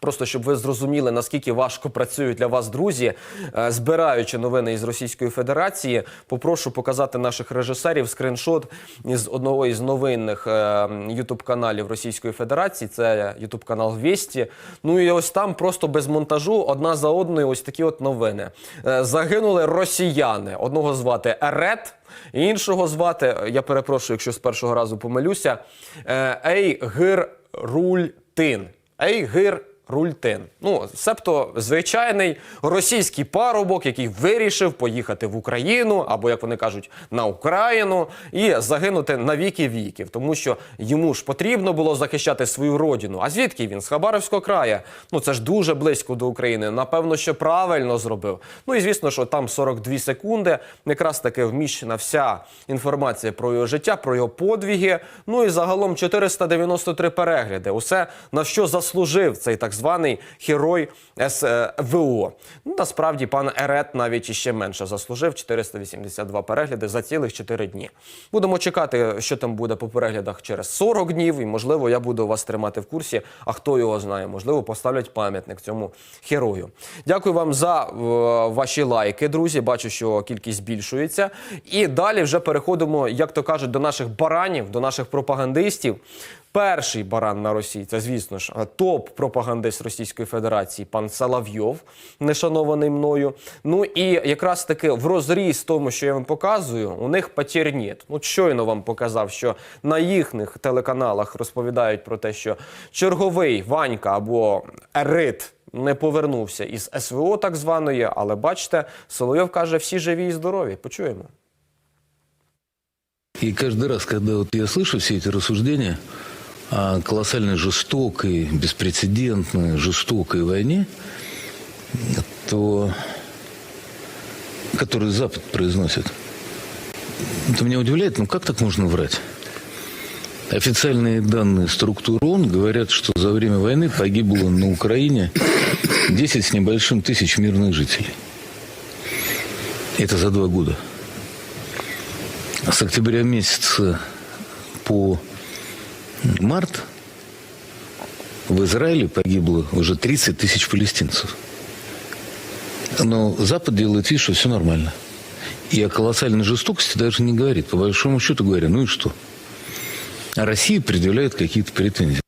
Просто щоб ви зрозуміли, наскільки важко працюють для вас друзі, е, збираючи новини із Російської Федерації, попрошу показати наших режисерів скриншот із одного із новинних ютуб каналів Російської Федерації. Це ютуб канал Вєсті. Ну і ось там просто без монтажу одна за одною ось такі от новини. Е, Загинули росіяни. Одного звати Ерет. Іншого звати, я перепрошую, якщо з першого разу помилюся, е, Ейгир Рультин. Ейгир Рультин. Ну, себто звичайний російський парубок, який вирішив поїхати в Україну, або як вони кажуть, на Україну, і загинути на віки віків, тому що йому ж потрібно було захищати свою родину. А звідки він? З Хабаровського краю. Ну це ж дуже близько до України. Напевно, що правильно зробив. Ну і звісно, що там 42 секунди. Якраз таки вміщена вся інформація про його життя, про його подвіги. Ну і загалом 493 перегляди. Усе на що заслужив цей так званий герой СВО. Ну насправді пан Ерет навіть іще менше заслужив 482 перегляди за цілих 4 дні. Будемо чекати, що там буде по переглядах через 40 днів, і можливо я буду вас тримати в курсі. А хто його знає, можливо, поставлять пам'ятник цьому герою. Дякую вам за е, ваші лайки, друзі. Бачу, що кількість збільшується. І далі вже переходимо, як то кажуть, до наших баранів, до наших пропагандистів. Перший баран на Росії це, звісно ж, топ-пропагандист Російської Федерації, пан Соловйов, нешанований мною. Ну і якраз таки в розріз тому, що я вам показую, у них потір нет. Ну, щойно вам показав, що на їхніх телеканалах розповідають про те, що черговий Ванька або Ерит не повернувся із СВО, так званої, але бачите, Соловйов каже, всі живі і здорові. Почуємо. И каждый раз, когда вот я слышу все эти рассуждения О колоссальной жестокой, беспрецедентной, жестокой войне, то, которую Запад произносит, это меня удивляет, ну как так можно врать? Официальные данные структур ООН говорят, что за время войны погибло на Украине 10 с небольшим тысяч мирных жителей. Это за два года. С октября месяца по март в Израиле погибло уже 30 тысяч палестинцев. Но Запад делает вид, что все нормально. И о колоссальной жестокости даже не говорит. По большому счету говоря, ну и что? А Россия предъявляет какие-то претензии.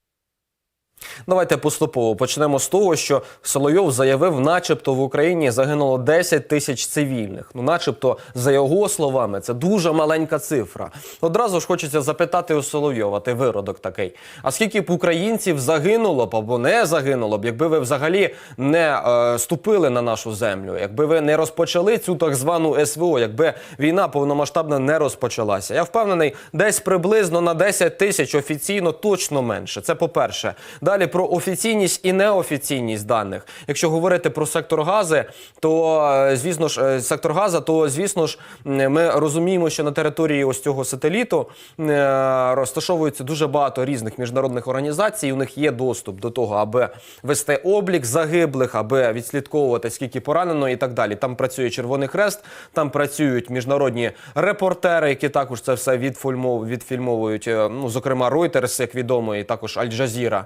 Давайте поступово почнемо з того, що Соловйов заявив, начебто в Україні загинуло 10 тисяч цивільних. Ну, начебто, за його словами, це дуже маленька цифра. Одразу ж хочеться запитати у Соловйова, ти виродок такий. А скільки б українців загинуло б або не загинуло б, якби ви взагалі не е, ступили на нашу землю, якби ви не розпочали цю так звану СВО, якби війна повномасштабна не розпочалася? Я впевнений, десь приблизно на 10 тисяч офіційно точно менше. Це по-перше. Далі про офіційність і неофіційність даних. Якщо говорити про сектор гази, то е, звісно ж е, сектор газа, то звісно ж ми розуміємо, що на території ось цього сателіту е, розташовується дуже багато різних міжнародних організацій. У них є доступ до того, аби вести облік загиблих, аби відслідковувати скільки поранено і так далі. Там працює Червоний Хрест, там працюють міжнародні репортери, які також це все відфільмов- відфільмовують. Ну, зокрема, Reuters, як відомо, і також Аль-Джазіра.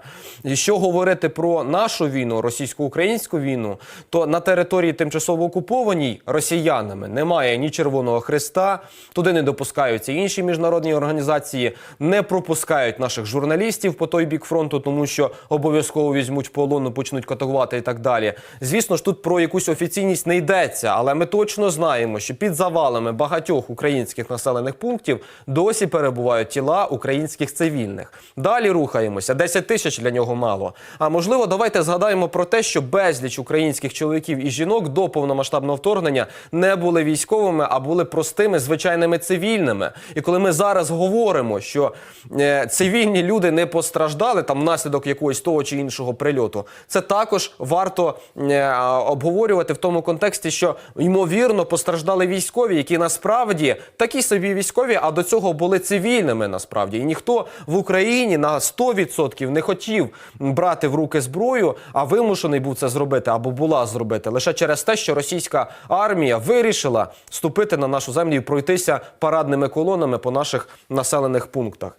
І що говорити про нашу війну, російсько-українську війну, то на території тимчасово окупованій росіянами немає ні Червоного Христа, туди не допускаються інші міжнародні організації, не пропускають наших журналістів по той бік фронту, тому що обов'язково візьмуть полону, почнуть катувати і так далі. Звісно ж, тут про якусь офіційність не йдеться, але ми точно знаємо, що під завалами багатьох українських населених пунктів досі перебувають тіла українських цивільних. Далі рухаємося. 10 тисяч для нього мало. А можливо, давайте згадаємо про те, що безліч українських чоловіків і жінок до повномасштабного вторгнення не були військовими, а були простими звичайними цивільними. І коли ми зараз говоримо, що е, цивільні люди не постраждали там внаслідок якогось того чи іншого прильоту, це також варто е, обговорювати в тому контексті, що ймовірно постраждали військові, які насправді такі собі військові, а до цього були цивільними насправді. І ніхто в Україні на 100% не хотів брати в руки зброю, а вимушений був це зробити або була зробити лише через те, що російська армія вирішила ступити на нашу землю і пройтися парадними колонами по наших населених пунктах.